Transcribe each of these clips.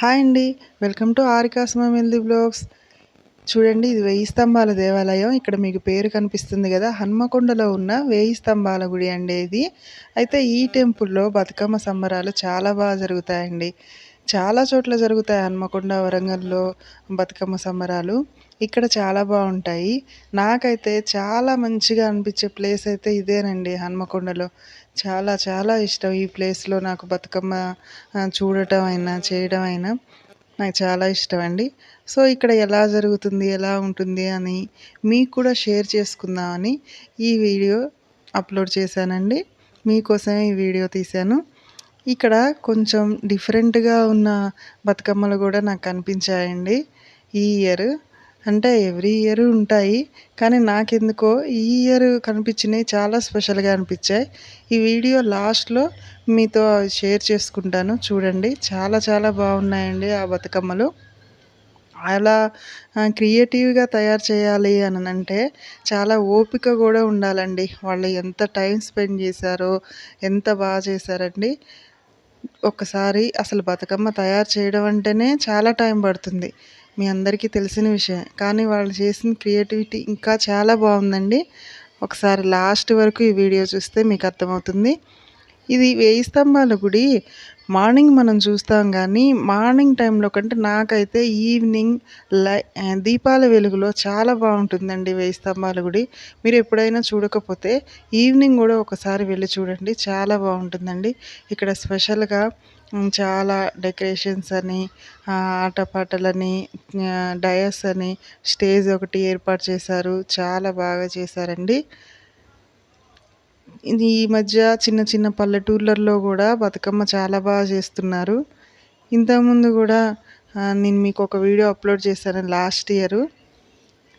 Hi అండి. Welcome to ఆరికాస్మ మెల్ది బ్లాగ్స్. చూడండి ఇది వెయ్యి స్తంభాల దేవాలయం. ఇక్కడ మీకు పేరు కనిపిస్తుంది కదా హన్మకొండలో ఉన్న వెయ్యి స్తంభాల గుడి అండి ఇది. అయితే ఈ టెంపుల్లో బతుకమ్మ సంబరాలు చాలా బాగా జరుగుతాయండి. చాలా చోట్ల జరుగుతాయి హన్మకొండ వరంగల్లో బతుకమ్మ సంబరాలు. ఇక్కడ చాలా బాగుంటాయి. నాకైతే చాలా మంచిగా అనిపించే ప్లేస్ అయితే ఇదేనండి హన్మకొండలో. చాలా చాలా ఇష్టం ఈ ప్లేస్లో నాకు బతుకమ్మ చూడటం అయినా చేయడం అయినా నాకు చాలా ఇష్టం అండి. సో ఇక్కడ ఎలా జరుగుతుంది ఎలా ఉంటుంది అని మీకు కూడా షేర్ చేసుకుందామని ఈ వీడియో అప్లోడ్ చేశానండి. మీకోసమే ఈ వీడియో తీశాను. ఇక్కడ కొంచెం డిఫరెంట్గా ఉన్న బతుకమ్మలు కూడా నాకు కనిపించాయండి ఈ ఇయర్. అంటే ఎవ్రీ ఇయర్ ఉంటాయి కానీ నాకెందుకో ఈ ఇయర్ కనిపించినవి చాలా స్పెషల్గా అనిపించాయి. ఈ వీడియో లాస్ట్లో మీతో షేర్ చేసుకుంటాను చూడండి. చాలా చాలా బాగున్నాయండి ఆ బతుకమ్మలు. అలా క్రియేటివ్గా తయారు చేయాలి అని అంటే చాలా ఓపిక కూడా ఉండాలండి. వాళ్ళు ఎంత టైం స్పెండ్ చేశారో ఎంత బాగా చేశారండి. ఒక్కసారి అసలు బతుకమ్మ తయారు చేయడం అంటేనే చాలా టైం పడుతుంది. మీ అందరికీ తెలిసిన విషయం కానీ వాళ్ళు చేసిన క్రియేటివిటీ ఇంకా చాలా బాగుందండి. ఒకసారి లాస్ట్ వరకు ఈ వీడియో చూస్తే మీకు అర్థమవుతుంది. ఇది వేయి స్తంభాల గుడి. మార్నింగ్ మనం చూస్తాం కానీ మార్నింగ్ టైంలో కంటే నాకైతే ఈవినింగ్ లై దీపాల వెలుగులో చాలా బాగుంటుందండి వేయి స్తంభాల గుడి. మీరు ఎప్పుడైనా చూడకపోతే ఈవినింగ్ కూడా ఒకసారి వెళ్ళి చూడండి చాలా బాగుంటుందండి. ఇక్కడ స్పెషల్గా చాలా డెకరేషన్స్ అని ఆటపాటలని డయస్ అని స్టేజ్ ఒకటి ఏర్పాటు చేశారు చాలా బాగా చేశారండి. ఇది ఈ మధ్య చిన్న చిన్న పల్లెటూర్లలో కూడా బతుకమ్మ చాలా బాగా చేస్తున్నారు. ఇంతకుముందు కూడా నేను మీకు ఒక వీడియో అప్లోడ్ చేశాను లాస్ట్ ఇయర్.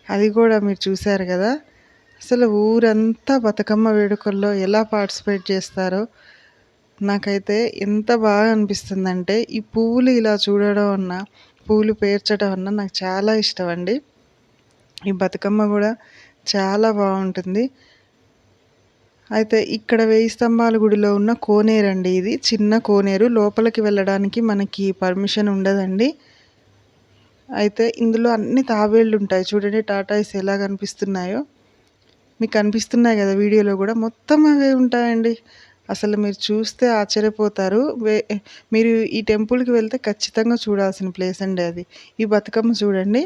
అది కూడా మీరు చూశారు కదా. అసలు ఊరంతా బతుకమ్మ వేడుకల్లో ఎలా పార్టిసిపేట్ చేస్తారో నాకైతే ఎంత బాగా అనిపిస్తుందంటే ఈ పువ్వులు ఇలా చూడడం అన్న పూలు పేర్చడం అన్న నాకు చాలా ఇష్టం అండి. ఈ బతుకమ్మ కూడా చాలా బాగుంటుంది. అయితే ఇక్కడ వేయి స్తంభాల గుడిలో ఉన్న కోనేరు అండి ఇది. చిన్న కోనేరు. లోపలికి వెళ్ళడానికి మనకి పర్మిషన్ ఉండదండి. అయితే ఇందులో అన్ని తాబేళ్ళు ఉంటాయి. చూడండి టాటాయిస్ ఎలా కనిపిస్తున్నాయో. మీకు కనిపిస్తున్నాయి కదా వీడియోలో కూడా. మొత్తం అవే ఉంటాయండి. అసలు మీరు చూస్తే ఆశ్చర్యపోతారు. మీరు ఈ టెంపుల్కి వెళ్తే ఖచ్చితంగా చూడాల్సిన ప్లేస్ అండి అది. ఈ బతుకమ్మ చూడండి.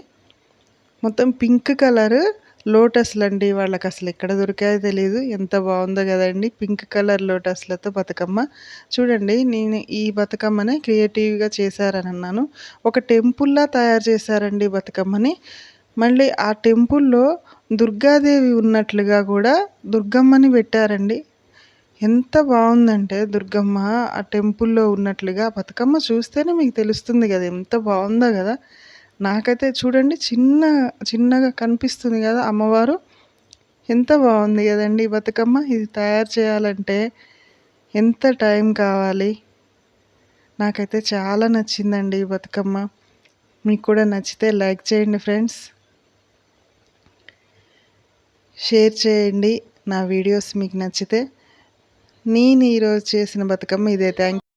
మొత్తం పింక్ కలర్. లోటస్లు అండి వాళ్ళకి అసలు ఎక్కడ దొరికాయో తెలియదు ఎంత బాగుందో కదండి. పింక్ కలర్ లోటస్లతో బతుకమ్మ. చూడండి నేను ఈ బతుకమ్మని క్రియేటివ్గా చేశారని అన్నాను ఒక టెంపుల్లా తయారు చేశారండి బతుకమ్మని. మళ్ళీ ఆ టెంపుల్లో దుర్గాదేవి ఉన్నట్లుగా కూడా దుర్గమ్మని పెట్టారండి. ఎంత బాగుందంటే దుర్గమ్మ ఆ టెంపుల్లో ఉన్నట్లుగా బతుకమ్మ చూస్తేనే మీకు తెలుస్తుంది కదా ఎంత బాగుందో కదా. నాకైతే చూడండి చిన్న చిన్నగా కనిపిస్తుంది కదా అమ్మవారు. ఎంత బాగుంది కదండి బతుకమ్మ. ఇది తయారు చేయాలంటే ఎంత టైం కావాలి? నాకైతే చాలా నచ్చిందండి ఈ బతుకమ్మ. మీకు కూడా నచ్చితే లైక్ చేయండి ఫ్రెండ్స్. షేర్ చేయండి. నా వీడియోస్ మీకు నచ్చితే నేను ఈరోజు చేసిన బతుకమ్మ ఇదే. థ్యాంక్